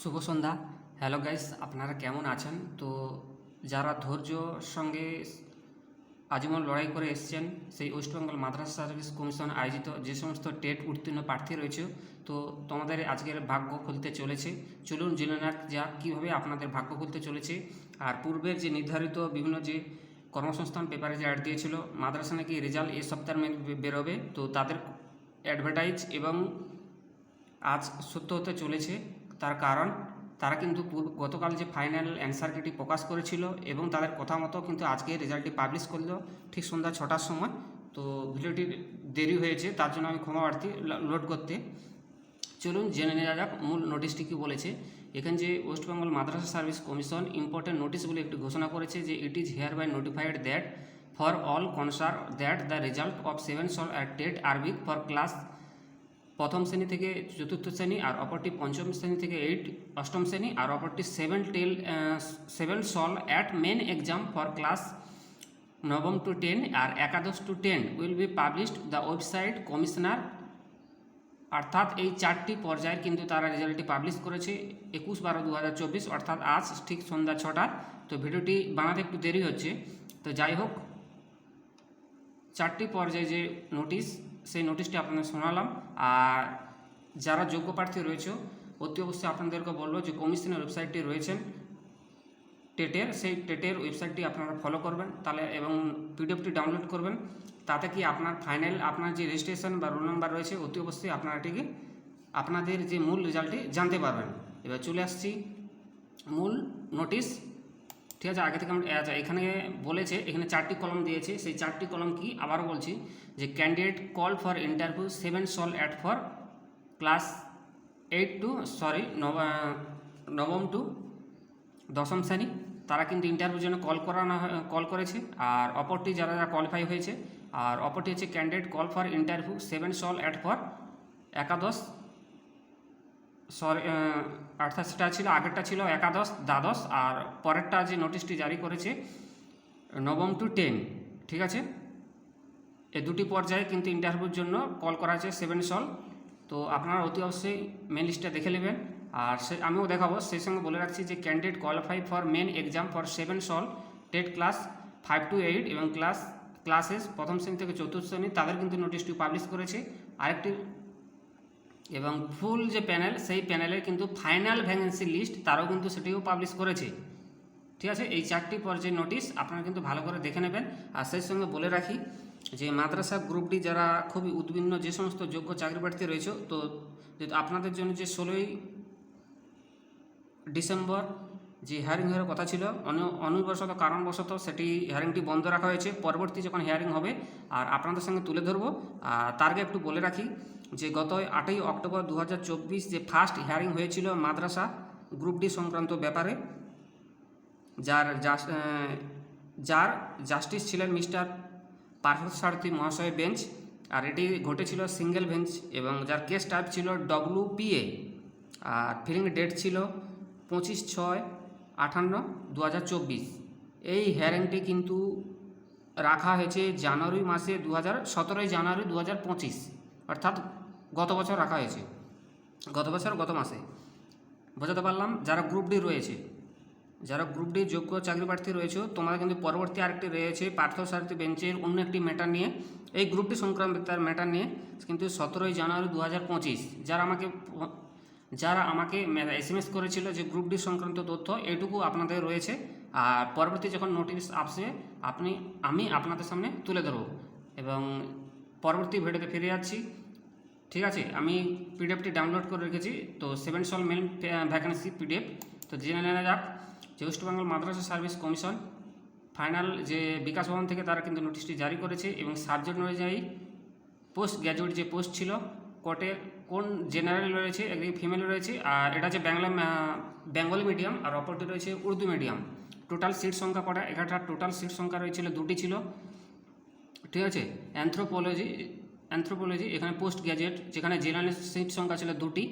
শুভ সন্ধ্যা। Hello guys আপনারা কেমন আছেন? তো যারা ধৈর্য সঙ্গে আজীবন লড়াই করে এসছেন, সেই ওয়েস্টবেঙ্গল মাদ্রাসা সার্ভিস কমিশন আয়োজিত যে সমস্ত টেট উত্তীর্ণ প্রার্থী রয়েছে, তো তোমাদের আজকের ভাগ্য খুলতে চলেছে। চলুন জেনে নেক যা কীভাবে আপনাদের ভাগ্য খুলতে চলেছে। আর পূর্বের যে নির্ধারিত বিভিন্ন যে কর্মসংস্থান পেপারে যে অ্যাড দিয়েছিল, মাদ্রাসা নাকি রেজাল্ট এ সপ্তাহের মধ্যে বেরোবে, তো তাদের অ্যাডভার্টাইজ এবং আজ সত্য হতে চলেছে। তার কারণ, তারা কিন্তু গতকাল যে ফাইনাল অ্যান্সার কিটি প্রকাশ করেছিল এবং তাদের কথা মতো কিন্তু আজকে রেজাল্টটি পাবলিশ করল ঠিক সন্ধ্যা ছটার সময়। তো ভিডিওটি দেরি হয়েছে, তার জন্য আমি ক্ষমা প্রার্থী লোড করতে। চলুন জেনে নেওয়া যাক মূল নোটিশটি কী বলেছে। এখানে যে West Bengal Madrasah service commission important notice বলে একটি ঘোষণা করেছে যে it is hereby notified that for all concern that the result of seven SLST TET Arabic for class প্রথম শ্রেণি থেকে চতুর্থ শ্রেণি আর অপরটি পঞ্চম শ্রেণি থেকে এইট অষ্টম শ্রেণি আর অপরটি seven tell seven SLST main exam for class নবম টু টেন আর একাদশ to ten will be published the website commissioner অর্থাৎ এই চারটি পর্যায়ের কিন্তু তারা রেজাল্টটি পাবলিশ করেছে একুশ বারো দু অর্থাৎ আজ ঠিক সন্ধ্যা ছটা তো ভিডিওটি বানাতে একটু দেরি হচ্ছে। তো যাই হোক, চারটি পর্যায়ে যে নোটিশ সেই নোটিশটি আপনাদের শোনালাম। আর যারা যোগ্য প্রার্থী রয়েছে, অতি অবশ্যই আপনাদেরকে বলব যে কমিশনের ওয়েবসাইটটি রয়েছেন। টেটের, সেই টেটের ওয়েবসাইটটি আপনারা ফলো করবেন। তাহলে এবং পিডিএফটি ডাউনলোড করবেন। তাতে কি আপনার ফাইনাল আপনার যে রেজিস্ট্রেশন বা রোল নাম্বার রয়েছে, অতি অবশ্যই আপনারা এটিকে, আপনাদের যে মূল রেজাল্টটি জানতে পারবেন। এবার চলে আসছি মূল নোটিশ ঠিক আছে, আগে থেকে আমরা আচ্ছা এখানে বলেছে, এখানে চারটি কলম দিয়েছে, সেই চারটি কলম কি? আবার বলছি যে candidate call for interview seven SLST for class eight to sorry নবম টু দশম শ্রেণি। তারা কিন্তু ইন্টারভিউর জন্য কল করানো কল করেছে। আর অপরটি যারা যারা কোয়ালিফাই হয়েছে, আর অপরটি হচ্ছে candidate call for interview seven SLST for একাদশ। সরি অর্থাৎ সেটা ছিল, আগেরটা ছিল একাদশ, দ্বাদশ, আর পরেরটা যে নোটিশটি জারি করেছে, নবম টু টেন ঠিক আছে? এই দুটি পর্যায়ে কিন্তু ইন্টারভিউর জন্য কল করা আছে সেভেন সল তো আপনারা অতি অবশ্যই মেন লিস্টটা দেখে নেবেন। আর সে, আমিও দেখাবো সেই সঙ্গে বলে রাখছি যে candidate qualify for main exam for seven SLST class five to eight এবং ক্লাস ক্লাসেস প্রথম শ্রেণি থেকে চতুর্থ শ্রেণি, তাদের কিন্তু নোটিশটি পাবলিশ করেছে। আরেকটি এবং ফুল যে প্যানেল, সেই প্যানেলের কিন্তু ফাইনাল ভ্যাকেন্সি লিস্ট তারও কিন্তু সেটিও পাবলিশ করেছে। ঠিক আছে? এই চারটি পর্যায়ে নোটিশ আপনারা কিন্তু ভালো করে দেখে নেবেন। আর সেই সঙ্গে বলে রাখি যে মাদ্রাসা গ্রুপটি যারা খুবই উদ্বিগ্ন, যে সমস্ত যোগ্য চাকরি প্রার্থী রয়েছে, তো আপনাদের জন্য যে ষোলোই ডিসেম্বর যে হিয়ারিং হওয়ার কথা ছিল, অনি- অনির্বশত কারণবশত সেটি হিয়ারিংটি বন্ধ রাখা হয়েছে। পরবর্তী যখন হিয়ারিং হবে, আর আপনাদের সঙ্গে তুলে ধরবো। আর তার আগে একটু বলে রাখি যে গত আটই অক্টোবর দু হাজার চব্বিশ যে ফার্স্ট হিয়ারিং হয়েছিল মাদ্রাসা গ্রুপ ডি সংক্রান্ত ব্যাপারে, যার যার জাস্টিস ছিলেন মিস্টার পার্থসারথী মহাশয় বেঞ্চ আর এটি ঘটেছিল সিঙ্গেল বেঞ্চ এবং যার কেস টাইপ ছিল ডব্লিউপিএ আর ফিলিং ডেট ছিল পঁচিশ ছয় আঠান্ন দু এই হিয়ারিংটি কিন্তু রাখা হয়েছে জানুয়ারি মাসে দু হাজার সতেরোই জানুয়ারি দু হাজার পঁচিশ, অর্থাৎ গত বছর রাখা হয়েছে। গত বছর, গত মাসে। বোঝাতে পারলাম, যারা গ্রুপ ডি রয়েছে, যারা গ্রুপ ডি যোগ্য চাকরি প্রার্থী রয়েছে, তোমাদের কিন্তু পরবর্তী আরেকটি রয়েছে পার্থসারথী বেঞ্চের অন্য একটি ম্যাটার নিয়ে। এই গ্রুপটি সংক্রান্ত তার ম্যাটার নিয়ে কিন্তু সতেরোই জানুয়ারি দু হাজার পঁচিশ, যারা আমাকে যারা আমাকে এস এম এস করেছিল যে গ্রুপ ডি সংক্রান্ত তথ্য, এটুকু আপনাদের রয়েছে। আর পরবর্তী যখন নোটিশ আসবে আপনি, আমি আপনাদের সামনে তুলে ধরব। এবং পরবর্তী ভিডিওতে ফিরে যাচ্ছি। ঠিক আছে? আমি পিডিএফটি ডাউনলোড করে রেখেছি। তো seven SLST main vacancy PDF তো জেনে নেওয়া যাক যে West Bengal Madrasah service commission final যে বিকাশ ভবন থেকে তারা কিন্তু নোটিশটি জারি করেছে এবং সাবজেক্ট অনুযায়ী পোস্ট গ্র্যাজুয়েট যে পোস্ট ছিল কোর্টে কোন জেনারেল রয়েছে, একদিকে ফিমেল রয়েছে, আর এটা হচ্ছে বাংলা বেঙ্গলি মিডিয়াম আর অপরটি রয়েছে উর্দু মিডিয়াম টোটাল সিট সংখ্যা কটা? এখানটা টোটাল সিট সংখ্যা রয়েছিল, দুটি ছিল। ঠিক আছে? অ্যান্থ্রোপোলজি অ্যান্থ্রোপোলজি এখানে পোস্ট গ্র্যাজুয়েট যেখানে জেনারেল সিট সংখ্যা ছিল দুটি।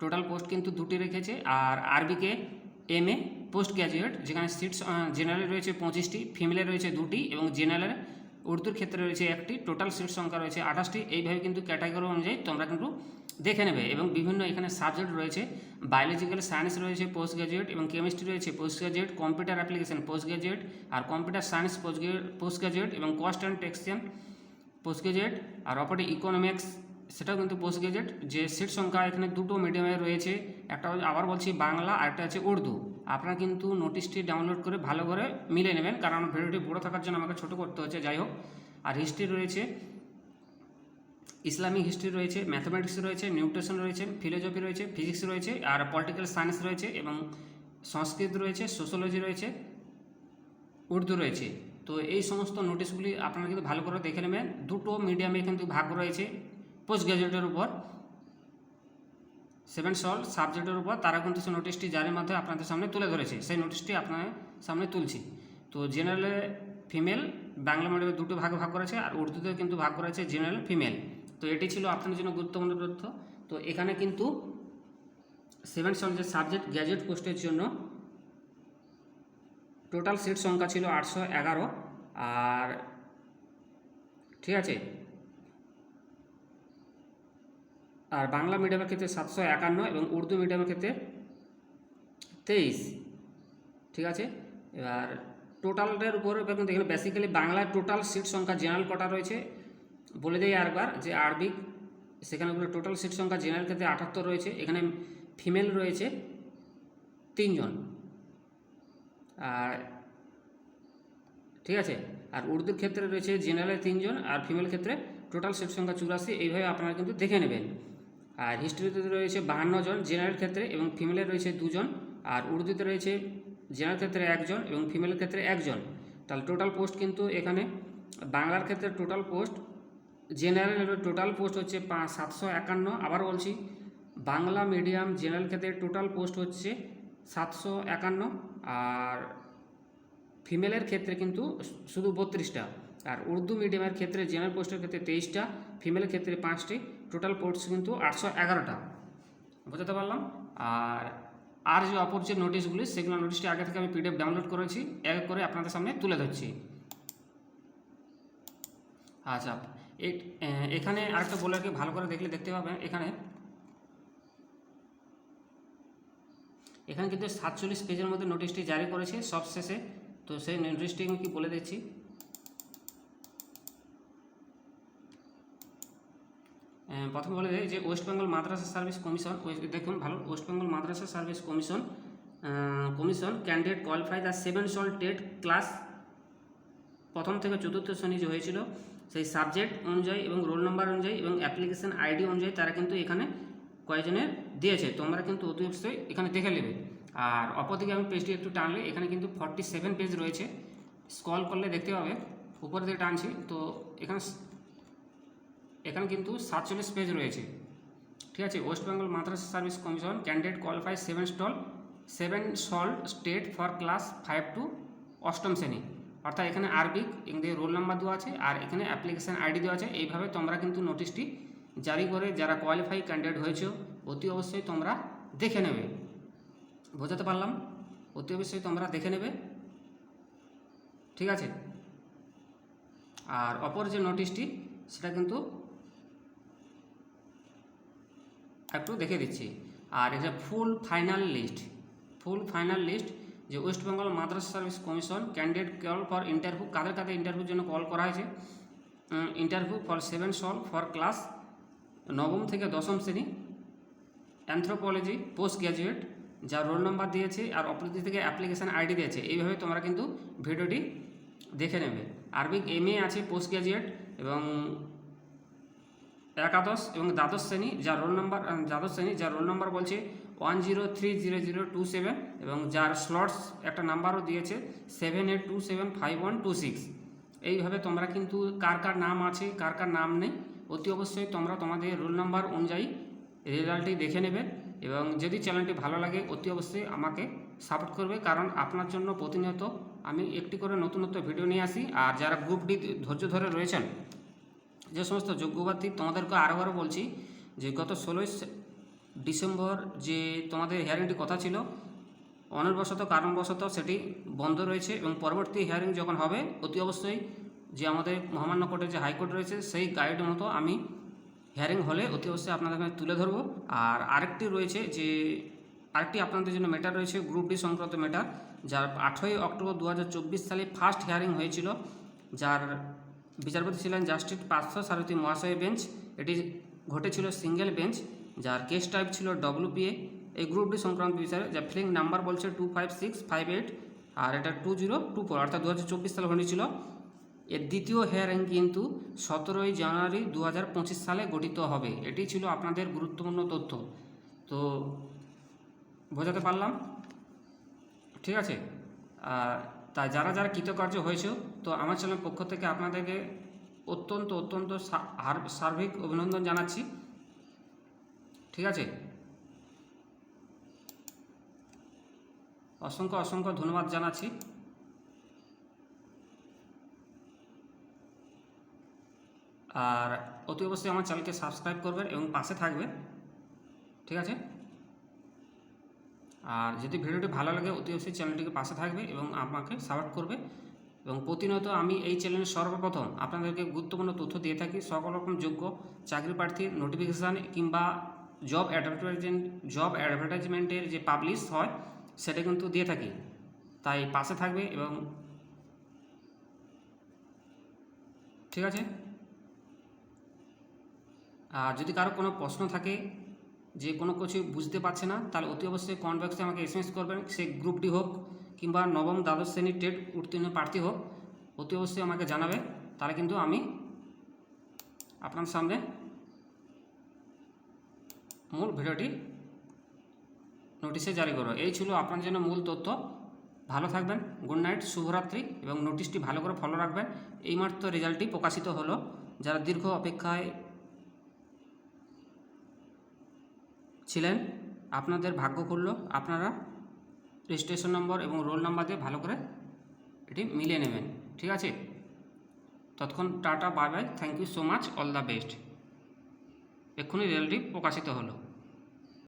টোটাল পোস্ট কিন্তু দুটি রেখেছে, আর আরবিকে এম এ পোস্ট গ্র্যাজুয়েট যেখানে সিটস জেনারেল রয়েছে পঁচিশটি ফিমেলে রয়েছে দুটি, এবং জেনারেল উর্দুর ক্ষেত্রে রয়েছে একটি। টোটাল সিট সংখ্যা রয়েছে আঠাশটি। এইভাবে কিন্তু ক্যাটাগরি অনুযায়ী তোমরা কিন্তু দেখে নেবে। এবং বিভিন্ন এখানে সাবজেক্ট রয়েছে বায়োলজিক্যাল সায়েন্স রয়েছে পোস্ট গ্র্যাজুয়েট এবং কেমিস্ট্রি রয়েছে post graduate computer application post graduate আর কম্পিউটার সায়েন্স পোস্ট গ্রাজুয়েট এবং cost and taxation post graduate আর অপরটি ইকোনমিক্স সেটাও কিন্তু পোস্ট গ্রাজুয়েট যে সিট সংখ্যা এখানে দুটো মিডিয়ামে রয়েছে। একটা আবার বলছি বাংলা, আর একটা আছে উর্দু। আপনারা কিন্তু নোটিশটি ডাউনলোড করে ভালো করে মিলে নেবেন, কারণ ভিডিওটি বড় থাকার জন্য আমাকে ছোটো করতে হচ্ছে, যাই হোক। আর হিস্ট্রি রয়েছে, ইসলামিক হিস্ট্রি রয়েছে ম্যাথামেটিক্স রয়েছে নিউট্রিশন রয়েছে ফিলোজফি রয়েছে ফিজিক্স রয়েছে, আর পলিটিক্যাল সায়েন্স রয়েছে এবং সংস্কৃত রয়েছে সোশ্যোলজি রয়েছে, উর্দু রয়েছে। তো এই সমস্ত নোটিশগুলি আপনারা কিন্তু ভালো করে দেখে নেবেন। দুটো মিডিয়ামে কিন্তু ভাগ রয়েছে পোস্ট গ্রাজুয়েটের উপর। সেভেন সল সাবজেক্টের উপর তারা কিন্তু সেই নোটিশটি জারির মাধ্যমে আপনাদের সামনে তুলে ধরেছে, সেই নোটিশটি আপনার সামনে তুলছি। তো জেনারেলে ফিমেল বাংলা মিডিয়ামে দুটো ভাগে ভাগ করেছে আর উর্দুতে কিন্তু ভাগ করেছে জেনারেল ফিমেল তো এটি ছিল আপনাদের জন্য গুরুত্বপূর্ণ তথ্য। তো এখানে কিন্তু সেভেন সল যে সাবজেক্ট গ্র্যাজুয়েট পোস্টের জন্য টোটাল সিট সংখ্যা ছিল আটশো এগারো। আর ঠিক আছে? আর বাংলা মিডিয়ামের ক্ষেত্রে সাতশো একান্ন এবং উর্দু মিডিয়ামের ক্ষেত্রে তেইশ। ঠিক আছে? এবার টোটালটার উপর এখানে বেসিক্যালি বাংলার টোটাল সিট সংখ্যা জেনারেল কটা রয়েছে? বলে দিই আরেকবার যে আরবিক, সেখানে টোটাল সিট সংখ্যা জেনারেল ক্ষেত্রে আটাত্তর রয়েছে। এখানে ফিমেল রয়েছে তিনজন। আর ঠিক আছে? আর উর্দুর ক্ষেত্রে রয়েছে জেনারেলে তিনজন আর ফিমেল ক্ষেত্রে টোটাল সেট সংখ্যা চুরাশি, এইভাবে আপনারা কিন্তু দেখে নেবেন। আর হিস্ট্রিতে রয়েছে বাহান্ন জন জেনারেল ক্ষেত্রে এবং ফিমেলের রয়েছে দুজন, আর উর্দুতে রয়েছে জেনারেল ক্ষেত্রে একজন এবং ফিমেলের ক্ষেত্রে একজন। তাহলে টোটাল পোস্ট কিন্তু এখানে, বাংলার ক্ষেত্রে total post general total post হচ্ছে পাঁচ সাতশো একান্ন। আবার বলছি, বাংলা মিডিয়াম জেনারেল ক্ষেত্রে টোটাল পোস্ট হচ্ছে সাতশো একান্ন আর ফিমেলের ক্ষেত্রে কিন্তু শুধু বত্রিশটা। আর উর্দু মিডিয়ামের ক্ষেত্রে, জেনারেল পোস্টের ক্ষেত্রে তেইশটা, ফিমেলের ক্ষেত্রে পাঁচটি। টোটাল পোস্ট কিন্তু আটশো এগারোটা। বুঝতে পারলাম? আর আর যে অপর যে নোটিশগুলি, সেগুলো নোটিশটি আগে থেকে আমি পিডিএফ ডাউনলোড করেছি। এক করে আপনাদের সামনে তুলে ধরছি। আচ্ছা এখানে আরেকটা বলে ভালো করে দেখলে দেখতে পাবেন। এখানে এখানে কিন্তু সাতচল্লিশ পেজের মধ্যে নোটিশটি জারি করেছে, সব শেষে। তো সেই নোটিশটি আমি কি বলে দিচ্ছি? প্রথম বলে দেয় যে West Bengal Madrasah service commission দেখুন ভালো West Bengal Madrasah service commission commission candidate qualify the seven SLST class প্রথম থেকে চতুর্থ শ্রেণি যে হয়েছিল, সেই সাবজেক্ট অনুযায়ী এবং রোল নাম্বার অনুযায়ী এবং অ্যাপ্লিকেশন আইডি অনুযায়ী তারা কিন্তু এখানে কয়েকজনের দিয়েছে, তোমরা কিন্তু অতি অবশ্যই এখানে দেখে নেবে। আর অপরদিকে আমি পেজটি একটু টানলে, এখানে কিন্তু ফর্টি সেভেন পেজ রয়েছে। স্কল করলে দেখতে পাবে, উপর দিকে টানছি, তো এখানে এখানে কিন্তু সাতচল্লিশ পেজ রয়েছে। ঠিক আছে, West Bengal Madrasah service commission candidate qualify seven stall seven SLST for class five to অষ্টম শ্রেণি। অর্থাৎ এখানে আরবিক, এখানে রোল নাম্বার দেওয়া আছে, আর এখানে অ্যাপ্লিকেশান আইডি দেওয়া আছে। এইভাবে তোমরা কিন্তু নোটিশটি জারি করে যারা কোয়ালিফাই ক্যান্ডিডেট হয়েছে, অতি অবশ্যই তোমরা দেখে নেবে। বোঝাতে পারলাম? অতি অবশ্যই তোমরা দেখে নেবে। ঠিক আছে? আর অপর যে নোটিশটি সেটা কিন্তু একটু দেখে দিচ্ছি। আর এটা full final list full final list যে West Bengal Madrasah service commission candidate call for interview কাদের কাদের ইন্টারভিউর জন্য কল করা হয়েছে? Interview for seven SLST for class নবম থেকে দশম শ্রেণি অ্যান্থ্রোপোলজি পোস্ট গ্র্যাজুয়েট যা রোল নাম্বার দিয়েছে আর অপরদিক থেকে অ্যাপ্লিকেশান আইডি দিয়েছে। এইভাবে তোমরা কিন্তু ভিডিওটি দেখে নেবে। আরবিক এম আছে পোস্ট গ্র্যাজুয়েট এবং একাদশ এবং দ্বাদশ শ্রেণি, যার রোল নাম্বার দ্বাদশ শ্রেণি, যার রোল নাম্বার বলছে one zero three zero zero two seven এবং যার স্লটস একটা নাম্বারও দিয়েছে seven eight two seven five one two six এইভাবে তোমরা কিন্তু কার কার নাম আছে, কার কার নাম নেই অতি অবশ্যই তোমরা তোমাদের রোল নাম্বার অনুযায়ী রেজাল্টটি দেখে নেবে এবং যদি চ্যানেলটি ভালো লাগে, অতি অবশ্যই আমাকে সাপোর্ট করবে কারণ আপনার জন্য প্রতিনিয়ত আমি একটি করে নতুন নতুন ভিডিও নিয়ে আসি। আর যারা গ্রুপ ডি ধৈর্য ধরে রয়েছেন, যে সমস্ত যোগ্যপ্রার্থী তোমাদেরকে আরও আরও বলছি যে গত ষোলোই ডিসেম্বর যে তোমাদের হিয়ারিংটি কথা ছিল, অনির্বশত, কারণবশত সেটি বন্ধ রয়েছে এবং পরবর্তী হিয়ারিং যখন হবে, অতি অবশ্যই যে আমাদের মহামান্য কোর্টের যে হাইকোর্ট রয়েছে, সেই গাইড মতো আমি হিয়ারিং হলে অতি অবশ্যই আপনাদের কাছে তুলে ধরবো। আর আরেকটি রয়েছে যে, আরেকটি আপনাদের জন্য ম্যাটার রয়েছে গ্রুপ ডি সংক্রান্ত ম্যাটার যার আঠেরোই অক্টোবর দু হাজার চব্বিশ সালে ফার্স্ট হিয়ারিং হয়েছিল, যার বিচারপতি ছিলেন জাস্টিস পার্থ সারথী মহাশয় বেঞ্চ এটি ঘটেছিল সিঙ্গেল বেঞ্চ যার কেস টাইপ ছিল ডব্লিউপিএ এই গ্রুপ ডি সংক্রান্ত বিষয়ে যা ফিলিং নাম্বার বলছে two five six five eight আর এটা টু জিরো টু ফোর অর্থাৎ দু হাজার চব্বিশ সালে ঘটেছিল। এর দ্বিতীয় হেয়ারিং কিন্তু সতেরোই জানুয়ারি দু হাজার পঁচিশ সালে গঠিত হবে। এটি ছিল আপনাদের গুরুত্বপূর্ণ তথ্য। তো বোঝাতে পারলাম? ঠিক আছে? তাই যারা যারা কৃতকার্য হয়েছে, তো আমার চ্যানেল পক্ষ থেকে আপনাদেরকে অত্যন্ত অত্যন্ত সার্বিক অভিনন্দন জানাচ্ছি। ঠিক আছে? অসংখ্য অসংখ্য ধন্যবাদ জানাচ্ছি। আর অতি অবশ্যই আমার চ্যানেলকে সাবস্ক্রাইব করবেন এবং পাশে থাকবেন ঠিক আছে? আর যদি ভিডিওটি ভালো লাগে, অতি অবশ্যই চ্যানেলটিকে পাশে থাকবে এবং আমাকে সাপোর্ট করবে। এবং প্রতিনিয়ত আমি এই চ্যানেলে সর্বপ্রথম আপনাদেরকে গুরুত্বপূর্ণ তথ্য দিয়ে থাকি। সকল রকম যোগ্য চাকরি প্রার্থীর নোটিফিকেশান কিংবা জব অ্যাডভার্টাইজমেন্ট জব অ্যাডভার্টাইজমেন্টের যে পাবলিশ হয়, সেটা কিন্তু দিয়ে থাকি। তাই পাশে থাকবে এবং ঠিক আছে? আর যদি কারও কোনো প্রশ্ন থাকে, যে কোনো কিছু বুঝতে পারছে না, তাহলে অতি অবশ্যই কমেন্ট বক্সে আমাকে এসএমএস করবেন। সে গ্রুপটি হোক কিংবা নবম, দ্বাদশ শ্রেণির টেট উত্তীর্ণ প্রার্থী হোক, অতি অবশ্যই আমাকে জানাবে। তাহলে কিন্তু আমি আপনার সামনে মূল ভিডিওটি নোটিশে জারি করব। এই ছিল আপনার জন্য মূল তথ্য। ভালো থাকবেন গুড নাইট শুভরাত্রি, এবং নোটিশটি ভালো করে ফলো রাখবেন। এইমাত্র রেজাল্টটি প্রকাশিত হলো। যারা দীর্ঘ অপেক্ষায় ছিলেন, আপনাদের ভাগ্য করল আপনারা রেজিস্ট্রেশন নম্বর এবং রোল নাম্বার দিয়ে ভালো করে এটি মিলিয়ে নেবেন, ঠিক আছে? ততক্ষণ tata bye bye thank you so much all the best এক্ষুনি রেলটি প্রকাশিত হলো।